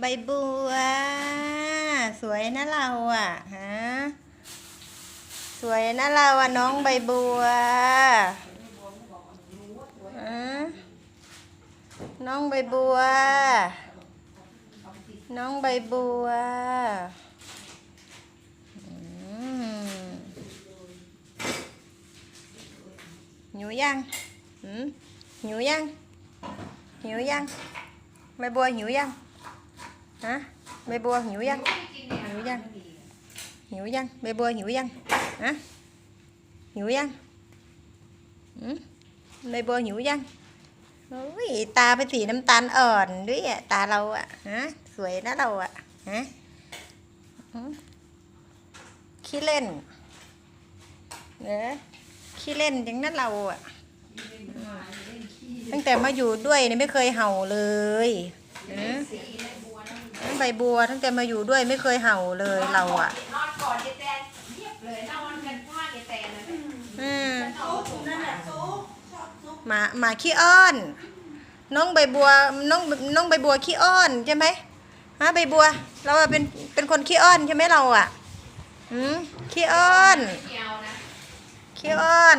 ใบบัว สวยนะเราอะฮะสวยนะเราอะน้องใบบัวฮะน้องใบบัว น้องใบบัวอืมหิวยังหืมหิวยังหิวยังใบบัวหิวยัง ฮะใบบัวหิวยังหิวยังหิวยังใบบัวหิวยังฮะหิวยังหืมใบบัวหิวยังโอ้ยตาเป็นสีน้ำตาลอ่อนด้วยอะตาเราอะฮะสวยนะเราอะฮะขี้เล่นเนอะขี้เล่นจังนั้นเราอะตั้งแต่มาอยู่ด้วยเนี่ยไม่เคยเห่าเลยหืม ใบบัว ตั้งแต่มาอยู่ด้วยไม่เคยเห่าเลยเราอะ นอนกอดยายแตนเงียบเลยนอนกันข้างยายแตนเลยอืมซุปนั่นแหละซุปชอบซุปหมาหมาขี้อ้อน น้องใบบัวน้องน้องใบบัวขี้อ้อนใช่ไหมฮะใบบัว เราอะเป็นเป็นคนขี้อ้อนใช่ไหมเราอะอืมขี้อ้อนเดียวนะ ขี้อ้อน